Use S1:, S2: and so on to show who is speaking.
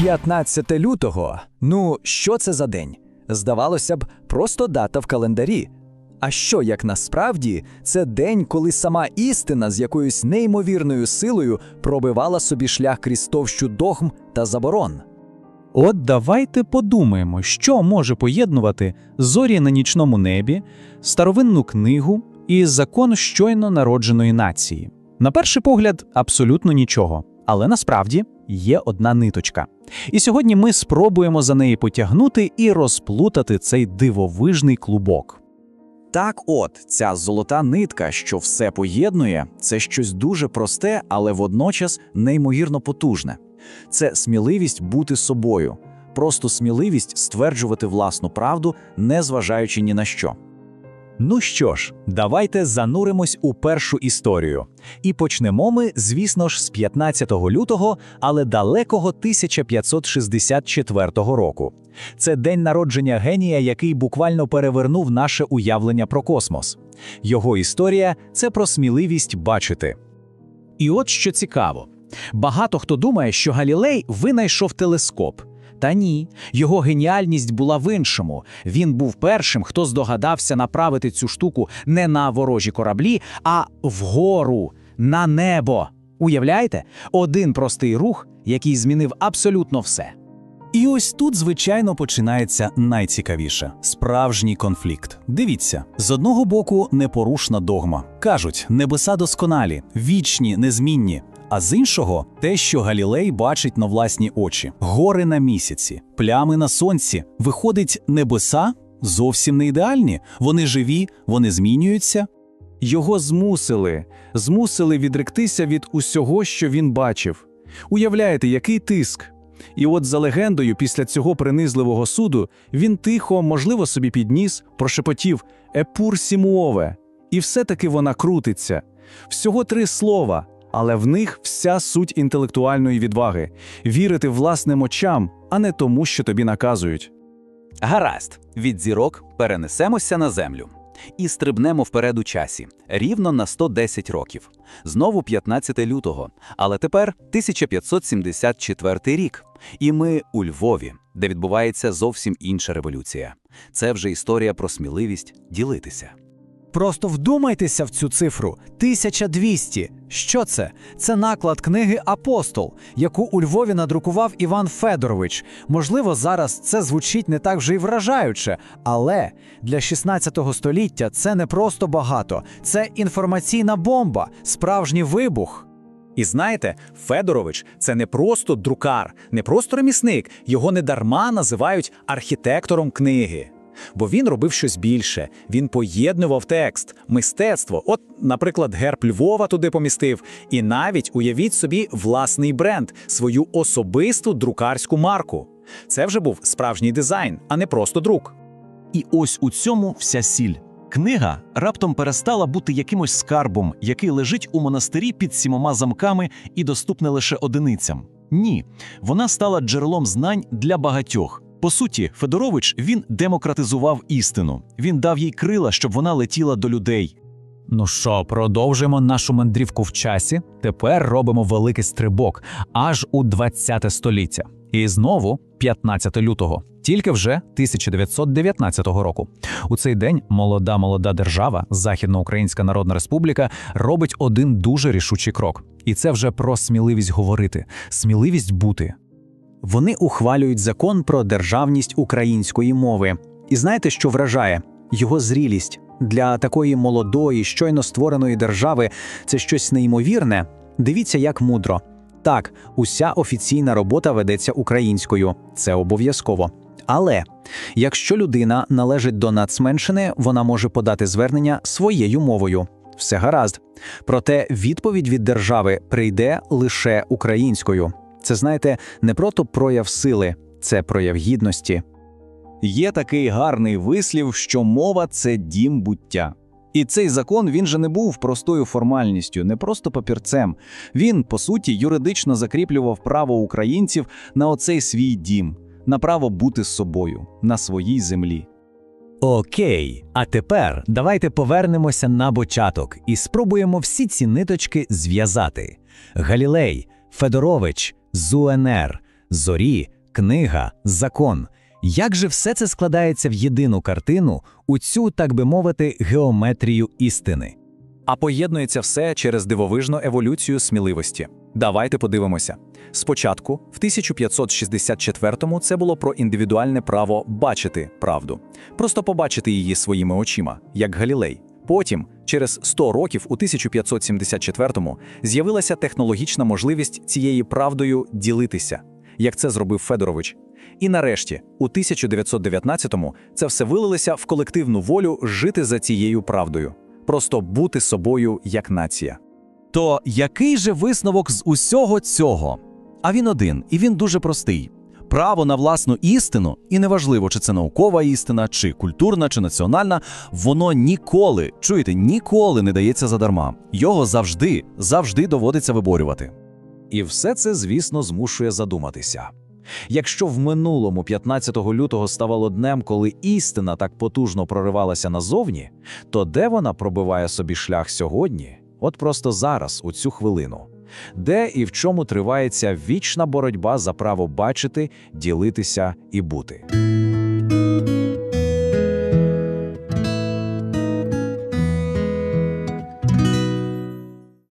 S1: 15 лютого. Ну, що це за день? Здавалося б, просто дата в календарі. А що як насправді це день, коли сама істина з якоюсь неймовірною силою пробивала собі шлях крізь товщу догм та заборон?
S2: От давайте подумаємо, що може поєднувати зорі на нічному небі, старовинну книгу і закон щойно народженої нації. На перший погляд, абсолютно нічого, але насправді є одна ниточка. І сьогодні ми спробуємо за неї потягнути і розплутати цей дивовижний клубок.
S3: Так, от ця золота нитка, що все поєднує, це щось дуже просте, але водночас неймовірно потужне. Це сміливість бути собою, просто сміливість стверджувати власну правду, не зважаючи ні на що.
S4: Ну що ж, давайте зануримось у першу історію. І почнемо ми, звісно ж, з 15 лютого, але далекого 1564 року. Це день народження генія, який буквально перевернув наше уявлення про космос. Його історія це про сміливість бачити.
S2: І от що цікаво: багато хто думає, що Галілей винайшов телескоп. Та ні, його геніальність була в іншому. Він був першим, хто здогадався направити цю штуку не на ворожі кораблі, а вгору, на небо. Уявляєте? Один простий рух, який змінив абсолютно все.
S4: І ось тут, звичайно, починається найцікавіше справжній конфлікт. Дивіться, з одного боку, непорушна догма. Кажуть, небеса досконалі, вічні, незмінні. А з іншого, те, що Галілей бачить на власні очі: гори на місяці, плями на сонці. Виходить, небеса зовсім не ідеальні. Вони живі, вони змінюються.
S2: Його змусили, змусили відректися від усього, що він бачив. Уявляєте, який тиск? І от за легендою, після цього принизливого суду, він тихо, можливо, собі підніс, прошепотів Епур сімуове. І все-таки вона крутиться. Всього три слова, але в них вся суть інтелектуальної відваги вірити власним очам, а не тому, що тобі наказують.
S3: Гаразд, від зірок перенесемося на землю і стрибнемо вперед у часі, рівно на 110 років. Знову 15 лютого, але тепер 1574 рік. І ми у Львові, де відбувається зовсім інша революція. Це вже історія про сміливість ділитися.
S1: Просто вдумайтеся в цю цифру 1200. Що це? Це наклад книги Апостол, яку у Львові надрукував Іван Федорович. Можливо, зараз це звучить не так вже й вражаюче, але для 16 століття це не просто багато, це інформаційна бомба, справжній вибух.
S4: І знаєте, Федорович це не просто друкар, не просто ремісник, його недарма називають архітектором книги. Бо він робив щось більше, він поєднував текст, мистецтво. От, наприклад, герб Львова туди помістив, і навіть уявіть собі власний бренд, свою особисту друкарську марку. Це вже був справжній дизайн, а не просто друк.
S5: І ось у цьому вся сіль. Книга раптом перестала бути якимось скарбом, який лежить у монастирі під сімома замками і доступне лише одиницям. Ні, вона стала джерелом знань для багатьох. По суті, Федорович він демократизував істину. Він дав їй крила, щоб вона летіла до людей.
S2: Ну що, продовжуємо нашу мандрівку в часі. Тепер робимо великий стрибок аж у 20 століття. І знову 15 лютого, тільки вже 1919 року. У цей день молода молода держава, Західноукраїнська Народна Республіка, робить один дуже рішучий крок. І це вже про сміливість говорити, сміливість бути.
S1: Вони ухвалюють закон про державність української мови. І знаєте, що вражає? Його зрілість для такої молодої, щойно створеної держави це щось неймовірне. Дивіться, як мудро. Так, уся офіційна робота ведеться українською, це обов'язково. Але якщо людина належить до нацменшини, вона може подати звернення своєю мовою. Все гаразд. Проте відповідь від держави прийде лише українською. Це знаєте, не просто прояв сили, це прояв гідності.
S4: Є такий гарний вислів, що мова це дім буття. І цей закон він же не був простою формальністю, не просто папірцем. Він, по суті, юридично закріплював право українців на оцей свій дім, на право бути з собою на своїй землі.
S6: Окей, а тепер давайте повернемося на початок і спробуємо всі ці ниточки зв'язати. Галілей, Федорович, ЗУНР, зорі, книга, закон. Як же все це складається в єдину картину, у цю, так би мовити, геометрію істини?
S4: А поєднується все через дивовижну еволюцію сміливості. Давайте подивимося. Спочатку, в 1564-му, це було про індивідуальне право бачити правду, просто побачити її своїми очима, як Галілей. Потім, через 100 років, у 1574-му, з'явилася технологічна можливість цією правдою ділитися, як це зробив Федорович. І нарешті, у 1919-му, це все вилилося в колективну волю жити за цією правдою, просто бути собою як нація.
S5: То який же висновок з усього цього? А він один, і він дуже простий. Право на власну істину, і неважливо, чи це наукова істина, чи культурна, чи національна, воно ніколи, чуєте, ніколи не дається задарма. Його завжди, завжди доводиться виборювати.
S2: І все це, звісно, змушує задуматися. Якщо в минулому 15 лютого ставало днем, коли істина так потужно проривалася назовні, то де вона пробиває собі шлях сьогодні? От просто зараз, у цю хвилину. Де і в чому тривається вічна боротьба за право бачити, ділитися і бути.